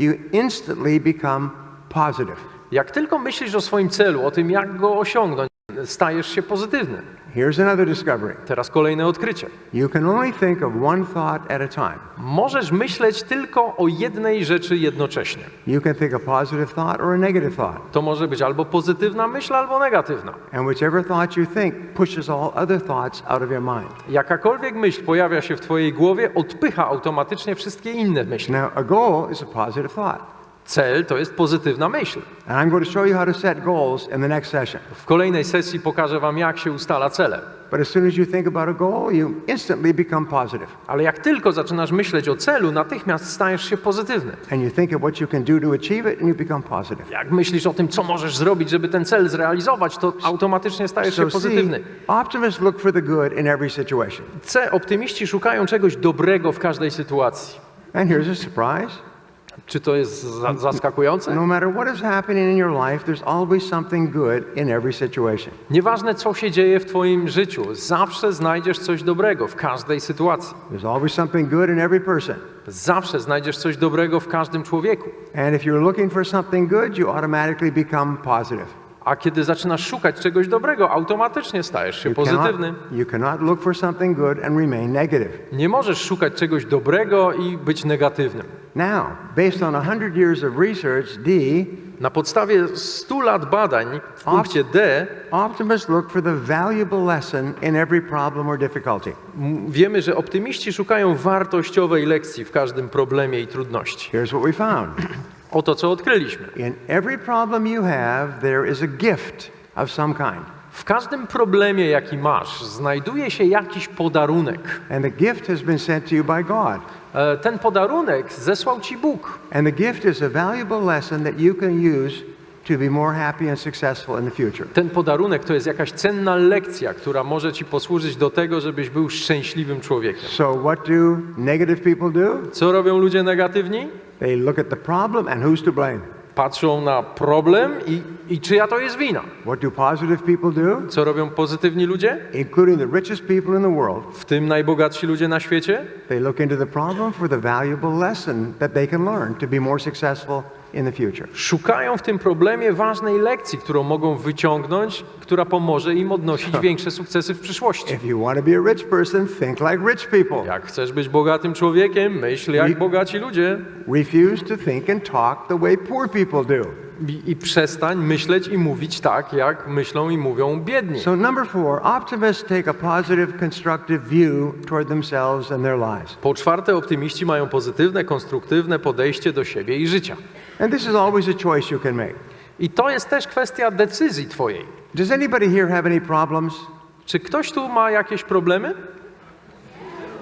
you instantly become positive. Jak tylko myślisz o swoim celu, o tym, jak go osiągnąć, stajesz się pozytywny. Here's another discovery. Teraz kolejne odkrycie. You can only think of one thought at a time. Możesz myśleć tylko o jednej rzeczy jednocześnie. You can think a positive thought or a negative thought. To może być albo pozytywna myśl, albo negatywna. And whichever thought you think pushes all other thoughts out of your mind. Jakakolwiek myśl pojawia się w Twojej głowie, odpycha automatycznie wszystkie inne myśli. Now, a goal is a positive thought. Cel to jest pozytywna myśl. And I'm going to show you how to set goals in the next session. W kolejnej sesji pokażę Wam, jak się ustala cele. But as soon as you think about a goal, you instantly become positive. Ale jak tylko zaczynasz myśleć o celu, natychmiast stajesz się pozytywny. And you think of what you can do to achieve it, and you become positive. Jak myślisz o tym, co możesz zrobić, żeby ten cel zrealizować, to automatycznie stajesz się see, pozytywny. optimists look for the good in every situation. C. Optymiści szukają czegoś dobrego w każdej sytuacji. And here's a surprise Czy to jest za zaskakujące? no matter what is happening in your life, there's always something good in every situation. Nieważne, co się dzieje w Twoim życiu, zawsze znajdziesz coś dobrego w każdej sytuacji. There's always something good in every person. Zawsze znajdziesz coś dobrego w każdym człowieku. And if you're looking for something good, you automatically become positive. A kiedy zaczynasz szukać czegoś dobrego, automatycznie stajesz się You pozytywny. cannot, you cannot look for something good and remain negative. Nie możesz szukać czegoś dobrego i być negatywnym. Now, based on 100 years of research, D, Na podstawie 100 lat badań w punkcie D optimists look for the valuable lesson in every problem or difficulty. m- wiemy, że optymiści szukają wartościowej lekcji w każdym problemie i trudności. Here's what we found. Oto co odkryliśmy. In every problem you have, there is a gift of some kind. W każdym problemie, jaki masz, znajduje się jakiś podarunek. And the gift has been sent to you by God. E, Ten podarunek zesłał ci Bóg. And the gift is a valuable lesson that you can use to be more happy and successful in the future. Ten podarunek to jest jakaś cenna lekcja, która może ci posłużyć do tego, żebyś był szczęśliwym człowiekiem. So, what do negative people do? Co robią ludzie negatywni? They look at the problem and who's to blame. Patrzą na problem i, i czyja to jest wina. What do positive people do? Co robią pozytywni ludzie? Including the richest people in the world. W tym najbogatsi ludzie na świecie? They look into the problem for the valuable lesson that they can learn to be more successful. Szukają w tym problemie ważnej lekcji, którą mogą wyciągnąć, która pomoże im odnosić większe sukcesy w przyszłości. If you want to be a rich person, think like rich people. Jak chcesz być bogatym człowiekiem, myśl jak bogaci ludzie Refuse to think and talk the way poor people do. I, i przestań myśleć i mówić tak, jak myślą i mówią biedni. So number four, optimists take a positive, constructive view toward themselves and their lives. Po czwarte, optymiści mają pozytywne, konstruktywne podejście do siebie i życia. And this is always a choice you can make. I to jest też kwestia decyzji twojej. Does anybody here have any problems? Czy ktoś tu ma jakieś problemy?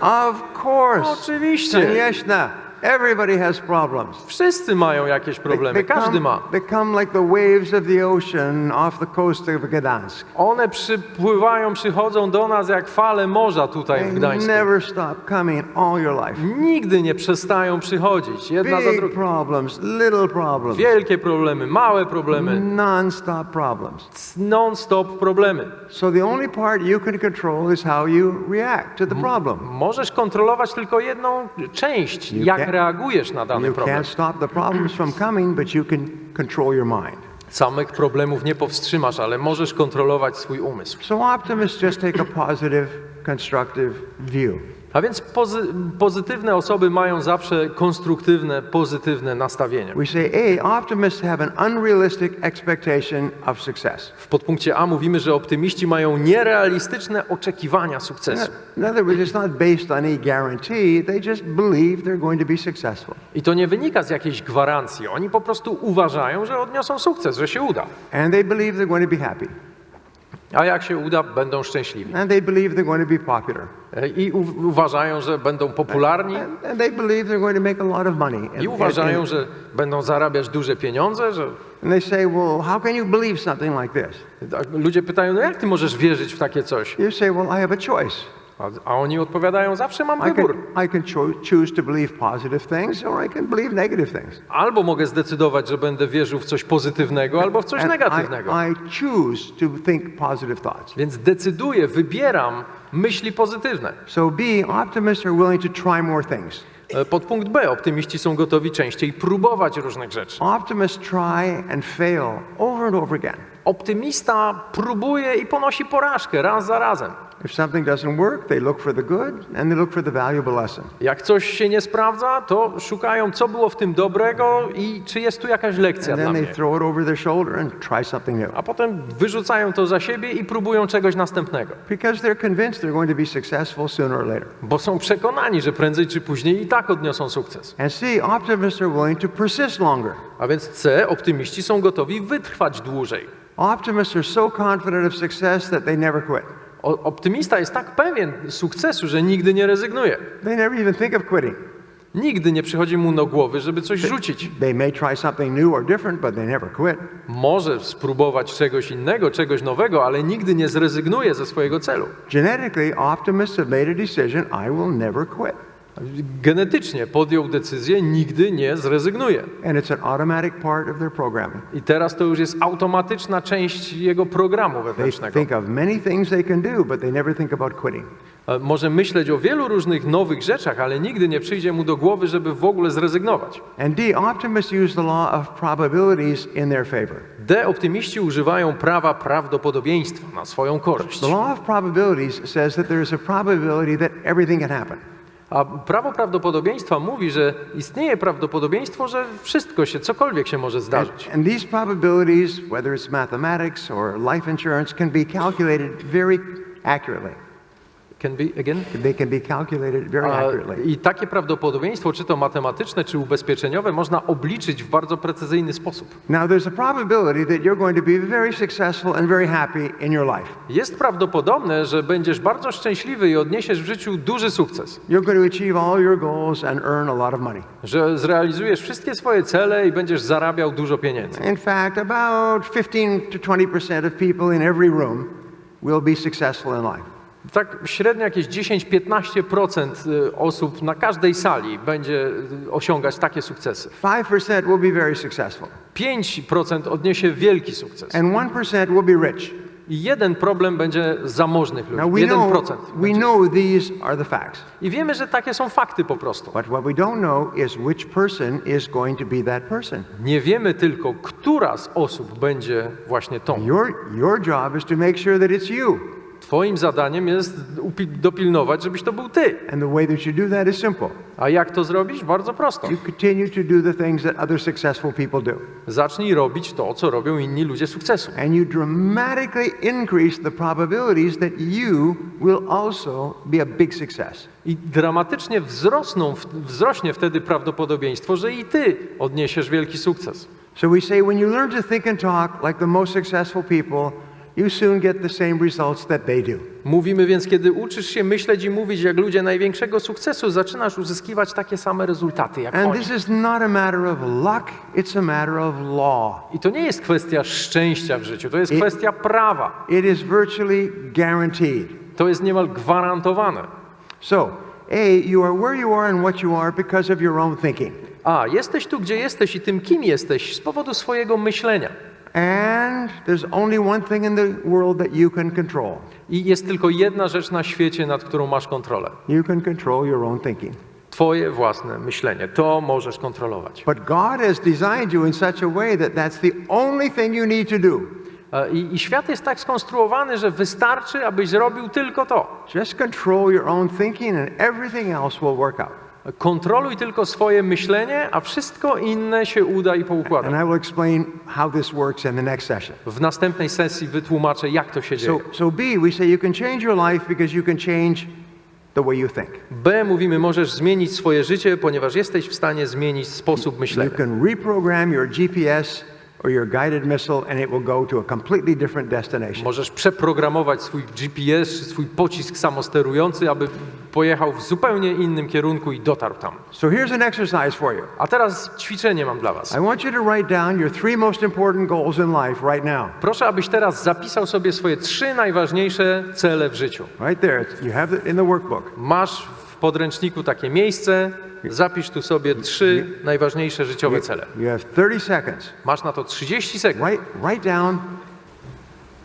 Of course. Oczywiście. Koniecznie. No. Everybody has problems. Wszyscy mają jakieś problemy, każdy come, ma. they come like the waves of the ocean off the coast of Gdansk. One przypływają, przychodzą do nas jak fale morza tutaj w They Gdańsku. never stop coming all your life. Nigdy nie przestają przychodzić, jedna za Big drugą. problems, little problems, Wielkie problemy, małe problemy, non-stop problems. non-stop problemy. So the only part you can control is how you react to the problem. Możesz kontrolować tylko jedną część, jak reagujesz na dany You problem. can't stop the problems from coming, but you can control your mind. Samych problemów nie powstrzymasz, ale możesz kontrolować swój umysł. So optimists just take a positive, constructive view. A więc pozy pozytywne osoby mają zawsze konstruktywne, pozytywne nastawienie. We say, A, optimists have an unrealistic expectation of success. W podpunkcie A mówimy, że optymiści mają nierealistyczne oczekiwania sukcesu. In other words, it's not based on any guarantee, they just believe they're going to be successful. I to nie wynika z jakiejś gwarancji. Oni po prostu uważają, że odniosą sukces, że się uda. And they believe they're going to be happy. A jak się uda, będą szczęśliwi. And they believe they're going to be popular. E, I u- uważają, że będą popularni. And, and they believe they're going to make a lot of money. And, I uważają, że będą zarabiać duże pieniądze, że and they say, well, how can you believe something like this? tak, ludzie pytają, no jak ty możesz wierzyć w takie coś? You say, well, I have a choice. A, oni odpowiadają, zawsze mam I wybór. can, I can cho- choose to believe positive things or I can believe negative things. Albo mogę zdecydować, że będę wierzył w coś pozytywnego, albo w coś And negatywnego. I, I choose to think positive thoughts. Więc decyduję, wybieram myśli pozytywne. So B, optimists are willing to try more things. E, Podpunkt B. Optymiści są gotowi częściej próbować różnych rzeczy. Optimists try and fail over and over again. Optymista próbuje i ponosi porażkę raz za razem. Jak coś się nie sprawdza, to szukają, co było w tym dobrego i czy jest tu jakaś lekcja And dla mnie. they throw it over their shoulder and try something new. A potem wyrzucają to za siebie i próbują czegoś następnego. Because they're convinced they're going to be successful sooner or later. Bo są przekonani, że prędzej czy później i tak odniosą sukces. And C, optimists are willing to persist longer. A więc C. Optymiści są gotowi wytrwać dłużej. Optimists are so confident of success that they never quit. O, optymista jest tak pewien sukcesu, że nigdy nie rezygnuje. They never even think of quitting. Nigdy nie przychodzi mu do głowy, żeby coś rzucić. They may try something new or different, but they never quit. Może spróbować czegoś innego, czegoś nowego, ale nigdy nie zrezygnuje ze swojego celu. Genetically, optimists have made a decision I will never quit. Genetycznie podjął decyzję, nigdy nie zrezygnuje. And it's an automatic part of their programming. I teraz to już jest automatyczna część jego programu They wewnętrznego. think of many things they can do, but they never think about quitting. E, Może myśleć o wielu różnych nowych rzeczach, ale nigdy nie przyjdzie mu do głowy, żeby w ogóle zrezygnować. And D, optimists use the law of probabilities in their favor. D. Optymiści używają prawa prawdopodobieństwa na swoją korzyść. The law of probabilities says that there is a probability that everything can happen. A prawo prawdopodobieństwa mówi, że istnieje prawdopodobieństwo, że wszystko się, cokolwiek się może zdarzyć. and these probabilities, whether it's mathematics or life insurance, can be calculated very accurately. Can be again? They can be calculated very accurately. I takie prawdopodobieństwo, czy to matematyczne, czy ubezpieczeniowe, można obliczyć w bardzo precyzyjny sposób. Now, there's a probability that you're going to be very successful and very happy in your life. Jest prawdopodobne, że będziesz bardzo szczęśliwy i odniesiesz w życiu duży sukces. You're going to achieve all your goals and earn a lot of money. Że zrealizujesz wszystkie swoje cele i będziesz zarabiał dużo pieniędzy. In fact, about 15 to 20% of people in every room will be successful in life. Tak średnio jakieś 10-15% y, osób na każdej sali będzie y, osiągać takie sukcesy. 5% will be very successful. 5% odniesie wielki sukces. And 1% will be rich. I jeden problem będzie zamożnych Now, ludzi. we know, 1%. we będzie. know these are the facts. I wiemy, że takie są fakty po prostu. But what we don't know is which person is going to be that person. Nie wiemy tylko, która z osób będzie właśnie tą. Your, your job is to make sure that it's you. Twoim zadaniem jest dopilnować, żebyś to był ty. And the way that you do that is simple. A jak to zrobić? Bardzo prosto. You continue to do the things that other successful people do. Zacznij robić to, co robią inni ludzie sukcesu. And you dramatically increase the probabilities that you will also be a big success. I dramatycznie wzrosną, wzrośnie wtedy prawdopodobieństwo, że i ty odniesiesz wielki sukces. So we say when you learn to think and talk like the most successful people, you soon get the same results that they do. Mówimy więc, kiedy uczysz się myśleć i mówić jak ludzie największego sukcesu, zaczynasz uzyskiwać takie same rezultaty jak And oni. this is not a matter of luck, it's a matter of law. I to nie jest kwestia szczęścia w życiu, to jest I- kwestia prawa. It is virtually guaranteed. To jest niemal gwarantowane. So, A, you are where you are and what you are because of your own thinking. A, jesteś tu, gdzie jesteś i tym, kim jesteś z powodu swojego myślenia. And there's only one thing in the world that you can control. I jest tylko jedna rzecz na świecie, nad którą masz kontrolę. You can control your own thinking. Twoje własne myślenie. To możesz kontrolować. But God has designed you in such a way that that's the only thing you need to do. I, I świat jest tak skonstruowany, że wystarczy, abyś zrobił tylko to. Just control your own thinking and everything else will work out. Kontroluj tylko swoje myślenie, a wszystko inne się uda i And poukłada. I will explain how this works in the next session. W następnej sesji wytłumaczę, jak to się So, dzieje. so B, we say you can change your life because you can change the way you think. B mówimy, możesz zmienić swoje życie, ponieważ jesteś w stanie zmienić sposób You myślenia. can reprogram your GPS or your guided missile and it will go to a completely different destination. Możesz przeprogramować swój GPS czy swój pocisk samosterujący, aby pojechał w zupełnie innym kierunku i dotarł tam. So here's an exercise for you. A teraz ćwiczenie mam dla Was. I want you to write down your three most important goals in life right now. Proszę, abyś teraz zapisał sobie swoje trzy najważniejsze cele w życiu. Right there. You have it in the workbook. Masz w podręczniku takie miejsce, zapisz tu sobie trzy najważniejsze życiowe cele. You have 30 seconds. Masz na to 30 sekund. Write, write down.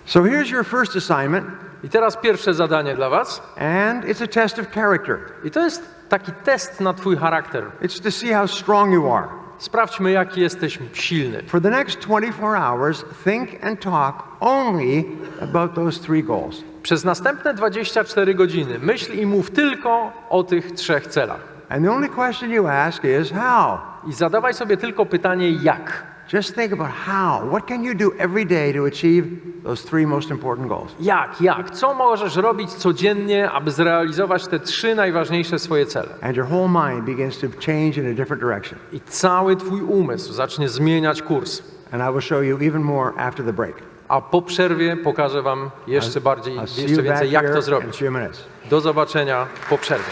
So here's your first assignment. I teraz pierwsze zadanie dla Was. And it's a test of character. I to jest taki test na Twój charakter. It's to see how strong you are. Sprawdźmy, jaki jesteś silny. For the next 24 hours, think and talk only about those three goals. Przez następne 24 godziny myśl i mów tylko o tych trzech celach. And the only question you ask is how? I zadawaj sobie tylko pytanie, jak. Just think about how. What can you do every day to achieve those three most important goals? Jak, jak? Co możesz robić codziennie, aby zrealizować te trzy najważniejsze swoje cele? And your whole mind begins to change in a different direction. I cały Twój umysł zacznie zmieniać kurs. And I will show you even more after the break. A po przerwie pokażę Wam jeszcze bardziej, jeszcze więcej, jak to zrobić. Do zobaczenia po przerwie.